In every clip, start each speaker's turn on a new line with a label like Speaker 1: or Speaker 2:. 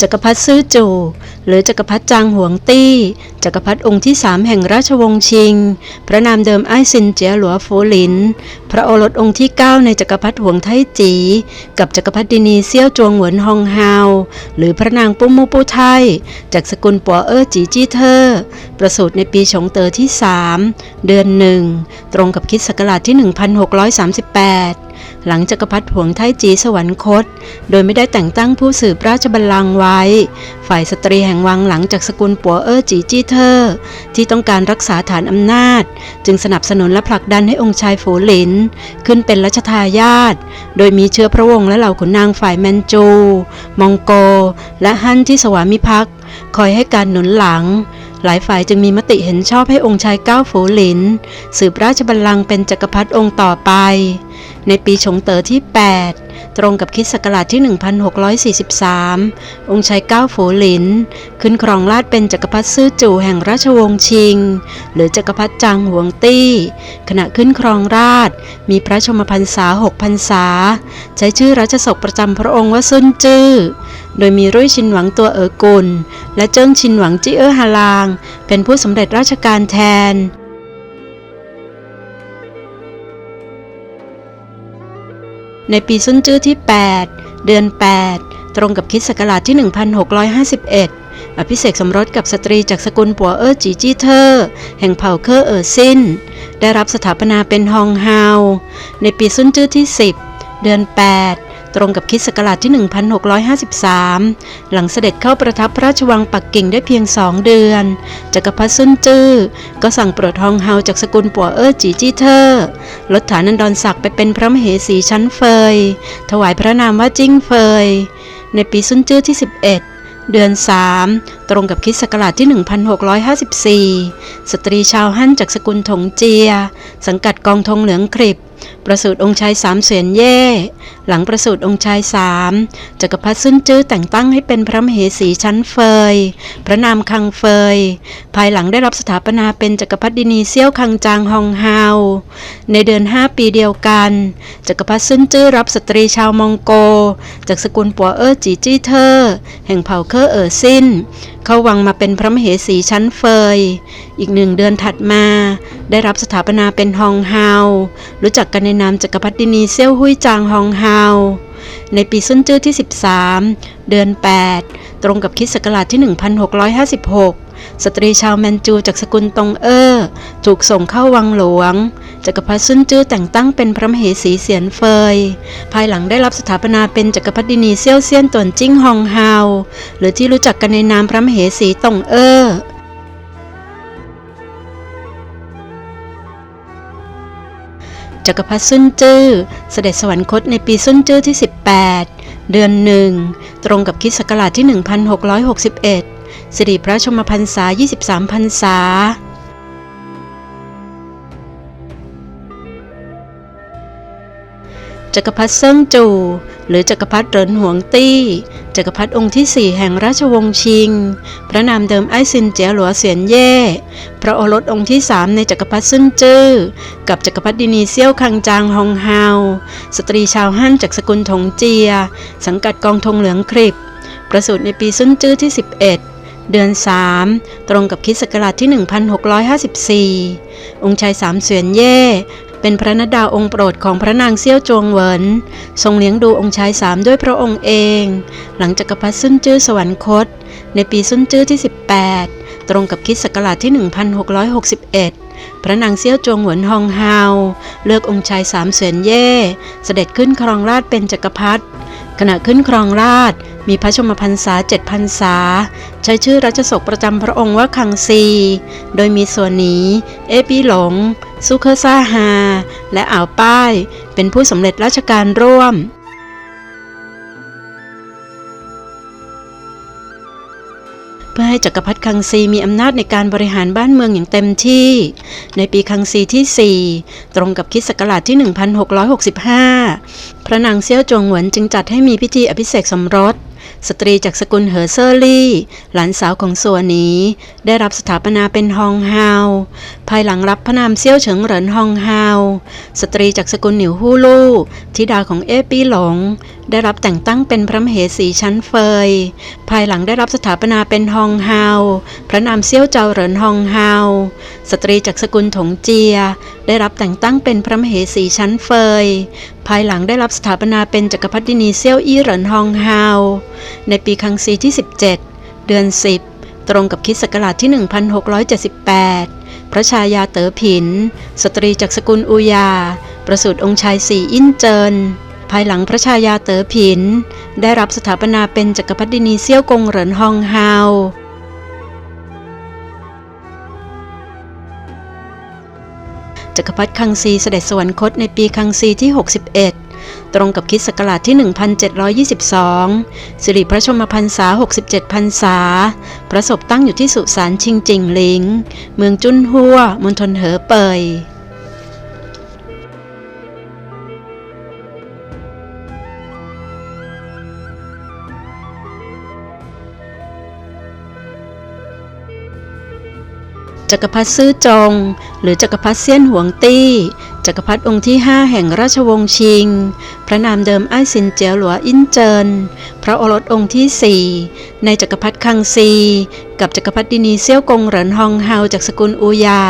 Speaker 1: จักรพรรดิซื่อจู หรือจักรพรรดิจางหวงตี้ จักรพรรดิองค์ที่สามแห่งราชวงศ์ชิง พระนามเดิมไอ้ซินเจียหลัวโฟหลิน พระโอรสองค์ที่ 9 ในจักรพรรดิหวงไทจี กับจักรพรรดินีเซี่ยวจวงเหวินฮองฮาว หรือพระนางปุ้มมูปูไทย จากสกุลปัวเอ้อจีจี้เธอ ประสูติในปีฉงเตอที่ 3 เดือนหนึ่ง ตรงกับคิดศักราชที่ 1638 หลังจักรพรรดิหวงไทจีสวรรคต โดยไม่ได้แต่งตั้งผู้สืบราชบัลลังก์ไว้ ฝ่ายสตรีแห่งวังหลังจากสกุลปัวเอ้อจีจี้เธอ ที่ต้องการรักษาฐานอำนาจ จึงสนับสนุนและผลักดันให้องค์ชายโฝหลิน ขึ้นเป็นรัชทายาทโดยมีเชื้อพระวงศ์และเหล่าขุนนางฝ่ายแมนจู มองโก และฮั่นที่สวามิภักดิ์คอยให้การหนุนหลังหลายฝ่ายจึงมีมติเห็นชอบให้องค์ชายเก้าโฝหลิน สืบราชบัลลังก์เป็นจักรพรรดิองค์ต่อไป ในปีฉงเต๋อที่ 8 ตรงกับคิดศักราชที่ 1643 องค์ชายเก้าโฝหลิน ขึ้นครองราชเป็นจักรพรรดิซื่อจู่แห่งราชวงศ์ชิง หรือจักรพรรดิจางหวงตี้ ขณะขึ้นครองราชมีพระชมพรรษาหกพรรษา ใช้ชื่อราชศกประจำพระองค์ว่าซุนจื้อโดยมีรุ่ยชินหวังตัวเอ๋อกุล และเจิ้งชินหวังจี้เอ๋อฮาลาง เป็นผู้สำเร็จราชการแทน ในปีซุนจื้อที่ 8 เดือน 8 ตรงกับคิดศักราชที่ 1651 อภิเษกสมรสกับสตรีจากสกุลปัวเอ้อจีจี้เธอ แห่งเผ่าเคอเอ๋อซินได้รับสถาปนาเป็นฮองฮาวในปีซุนจื้อที่ 10 เดือน 8 ตรงกับคิดศักราชที่ 1653 หลังเสด็จเข้าประทับพระราชวังปักกิ่งได้เพียงสองเดือน จักรพรรดิซุนจื้อ ก็สั่งปรดฮองเฮาจากสกุลปัวเอ้อจีจี้เธอลดฐานันดรศักดิ์ไปเป็นพระมเหสีชั้นเฟย ถวายพระนามว่าจิ้งเฟย ในปีซุนจื้อที่ 11เดือน 3 ตรงกับคิดศักราชที่ 1654 สตรีชาวฮั่นจากสกุลถงเจีย สังกัดกองธงเหลืองคริบ ประสูติองค์ชายสามเสียนเย่ หลังประสูติองค์ชายสามจักรพรรดิซุนจื้อแต่งตั้งให้เป็นพระมเหสีชั้นเฟย พระนามคังเฟย ภายหลังได้รับสถาปนาเป็นจักรพรรดินีเซี่ยวคังจางฮองฮาว ในเดือน5ปีเดียวกัน จักรพรรดิซุนจื้อรับสตรีชาวมองโก จากสกุลปัวเออจีจี้เธอ แห่งเผ่าเคอเออซินเข้าวังมาเป็นพระมเหสีชั้นเฟย อีกหนึ่งเดือนถัดมา ได้รับสถาปนาเป็นฮองฮาว รู้จักกันในนามจักรพรรดินีเซี่ยวหุยจางฮองเฮา ในปีซุนจื้อที่ 13 เดือน 8 ตรงกับคิดศักราชที่ 1656 สตรีชาวแมนจูจากสกุลตงเอ้อถูกส่งเข้าวังหลวง จักรพรรดิซุนจื้อแต่งตั้งเป็นพระมเหสีเสียนเฟย ภายหลังได้รับสถาปนาเป็นจักรพรรดินีเซี่ยวเซียนตวนจิ้งฮองเฮา หรือที่รู้จักกันในนามพระมเหสีตงเอ้อ จักรพรรดิซุนจื้อเสด็จสวรรคตในปีซุนจื้อที่ 18 เดือนหนึ่ง ตรงกับคิดศักราชที่ 1661 สิริพระชมพรรษา 23 พรรษาจักรพรรดิเซิงจู หรือจักรพรรดิเหรินหวงตี้ จักรพรรดิองค์ที่สี่แห่งราชวงศ์ชิง พระนามเดิมไอซินเจียหลัวเสียนเย่ พระโอรสองค์ที่สามในจักรพรรดิซุนจื้อ กับจักรพรรดินีเซี่ยวคังจางฮองฮาวสตรีชาวฮั่นจากสกุลถงเจีย สังกัดกองธงเหลืองคริบ ประสูติในปีซุนจื้อที่ 11เดือน 3 ตรงกับคิดศักราชที่ 1654 องค์ชายสามเสวียนเย่ เป็นพระนดาองค์โปรดของพระนางเซี่ยวจวงเหวิน ทรงเลี้ยงดูองค์ชายสามด้วยพระองค์เอง หลังจากรพรรดิซุนจื้อสวรรคต ในปีซุนจื้อที่ 18 ตรงกับคิดศักราชที่ 1661 พระนางเซี่ยวจวงเหวินฮองฮาว เลือกองค์ชายสามเสวนเย่ เสด็จขึ้นครองราชเป็นจักรพรรดิขณะขึ้นครองราชมีพระชมพรรษาเจ็ดพรรษา ใช้ชื่อรัชศกประจำพระองค์ว่าคังซี โดยมีส่วนหนี เอปีหลง ซุเคอร์ซาฮา และอ่าวป้าย เป็นผู้สำเร็จราชการร่วม เพื่อให้จักรพรรดิคังซีมีอำนาจในการบริหารบ้านเมืองอย่างเต็มที่ ในปีคังซีที่ 4 ตรงกับคิดศักราชที่ 1665 พระนางเซี่ยวจงเหวินจึงจัดให้มีพิธีอภิเษกสมรส สตรีจากสกุลเหอเซอร์ลี่ หลานสาวของสัวหนีได้รับสถาปนาเป็นฮองฮาวภายหลังรับพระนามเซี่ยวเฉิงเหรินฮองฮาวสตรีจากสกุลหนิวฮู่ลู่ธิดาของเอปี้หลง ได้รับแต่งตั้งเป็นพระมเหสีชั้นเฟย ภายหลังได้รับสถาปนาเป็นฮองเฮา พระนามเซี่ยวเจาเหรินฮองเฮา สตรีจากสกุลถงเจีย ได้รับแต่งตั้งเป็นพระมเหสีชั้นเฟย ภายหลังได้รับสถาปนาเป็นจักรพรรดินีเซี่ยวอี้เหรินฮองเฮา ในปีคังซีที่ 17 เดือน 10 ตรงกับคิดศักราชที่ 1678พระชายาเต๋อผิน สตรีจากสกุลอุยา ประสูติองค์ชายสี่อินเจิน ภายหลังพระชายาเต๋อผิน ได้รับสถาปนาเป็นจักรพรรดินีเซี่ยวกงเหรินฮองฮาวจักรพรรดิคังซีเสด็จสวรรคตในปีคังซีที่ 61 ตรงกับคิดศักราชที่ 1722 สิริพระชมพรรษา 67 พรรษาพระศพตั้งอยู่ที่สุสานชิงจิงหลิง เมืองจุนฮัวมณฑลเหอเปย จักรพรรดิซื่อจง หรือจักรพรรดิเซียนหวงตี้ จักรพรรดิองค์ที่ 5 แห่งราชวงศ์ชิง พระนามเดิมไอ้สินเจียวหลัวอินเจิน พระโอรสองค์ที่ 4 ในจักรพรรดิคังซี กับจักรพรรดินีเซี่ยวกงเหรินฮองเฮาจากสกุลอูยา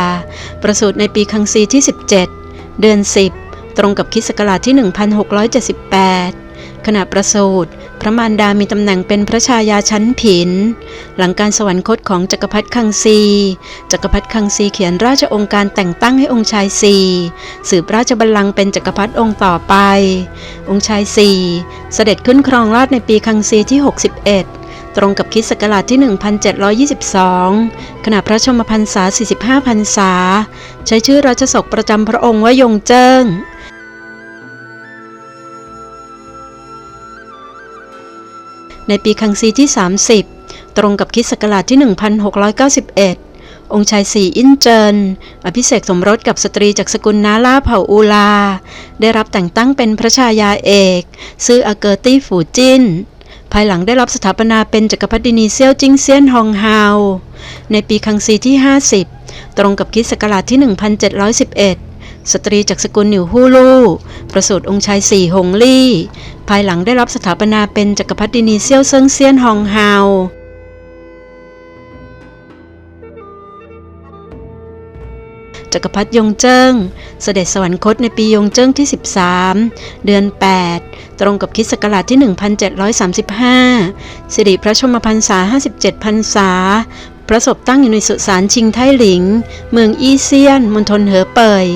Speaker 1: ประสูติในปีคังซีที่ 17 เดือน 10 ตรงกับคริศักราชที่ 1678 ขณะประสูติพระมารดามีตำแหน่งเป็นพระชายาชั้นผิน หลังการสวรรคตของจักรพรรดิคังซี จักรพรรดิคังซีเขียนราชองค์การแต่งตั้งให้องค์ชายซีสืบราชบัลลังก์เป็นจักรพรรดิองค์ต่อไป องค์ชายซีเสด็จขึ้นครองราชในปีคังซีที่ 61ตรงกับคิดศักราชที่ 1722 ขณะพระชมพรรษา 45 พรรษา ใช้ชื่อราชสกประจำพระองค์ว่ายงเจิ้ง ในปีคังซีที่ 30 ตรงกับคริดศักราชที่ 1691 องค์ชายสีอินเจิน อภิเษกสมรสกับสตรีจากสกุลนาลาเผ่าอูลา ได้รับแต่งตั้งเป็นพระชายาเอก ซื่ออาเกอร์ตี้ฝูจินภายหลังได้รับสถาปนาเป็นจักรพรรดินีเซียวจิงเซียนฮองฮาว ในปีคังซีที่ 50 ตรงกับคริดศักราชที่ 1711 สตรีจากสกุลหนิวฮูลู่ประสูติองค์ชายสี่หงลี่ ภายหลังได้รับสถาปนาเป็นจักรพรรดินีเซี่ยวเซิงเซียนฮองฮาวจักรพรรดิยงเจิ้ง เสด็จสวรรคตในปียงเจิ้งที่ 13 เดือน 8 ตรงกับคิดศักราชที่ 1735 สิริพระชนมพรรษา 57 พรรษาพระศพตั้งอยู่ในสุสานชิงไทหลิง เมืองอี้เซียน มณฑลเหอเป่ย